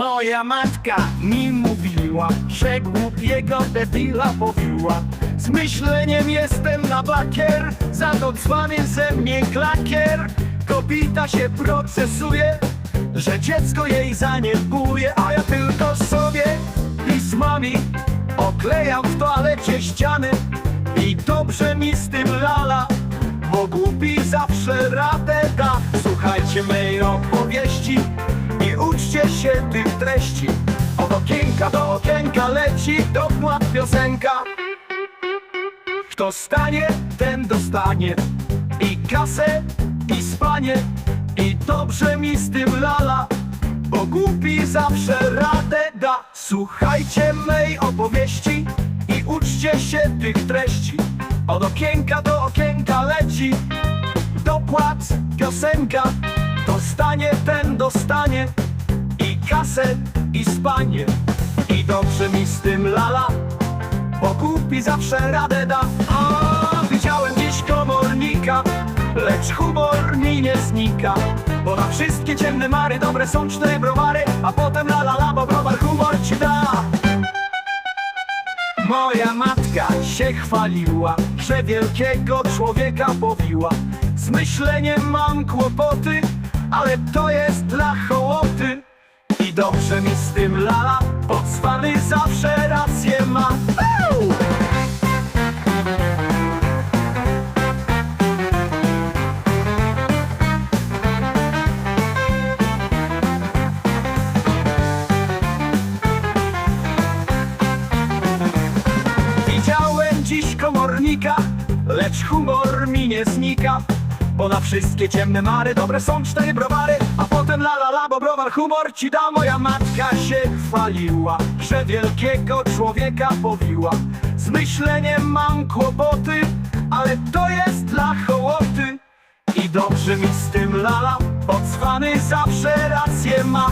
Moja matka mi mówiła, że głupiego debila powiła. Z myśleniem jestem na bakier, za to cwany ze mnie klakier. Kobita się procesuje, że dziecko jej zaniedbuje, a ja tylko sobie pismami oklejam w toalecie ściany. I dobrze mi z tym lala, bo głupi zawsze radę da. Słuchajcie mej opowieści uczcie się tych treści. Od okienka do okienka leci dokład piosenka. Kto stanie, ten dostanie i kasę, i spanie. I dobrze mi z tym lala, bo głupi zawsze radę da. Słuchajcie mej opowieści i uczcie się tych treści. Od okienka do okienka leci dopłat, piosenka. Dostanie ten dostanie kasę, i spanie. I dobrze mi z tym lala, bo głupi zawsze radę da. A widziałem dziś komornika, lecz humor mi nie znika. Bo na wszystkie ciemne mary dobre są cztery browary, a potem la la la, bo browar humor ci da. Moja matka się chwaliła, że wielkiego człowieka powiła. Z myśleniem mam kłopoty, ale to jest dla hołoty. Dobrze mi z tym lala, podswany zawsze rację ma. Widziałem dziś komornika, lecz humor mi nie znika. Bo na wszystkie ciemne mary dobre są cztery browary, a potem la la la, bo browar humor ci da. Moja matka się chwaliła, że wielkiego człowieka powiła. Z myśleniem mam kłopoty, ale to jest dla hołoty. I dobrze mi z tym lala, bo zawsze rację ma.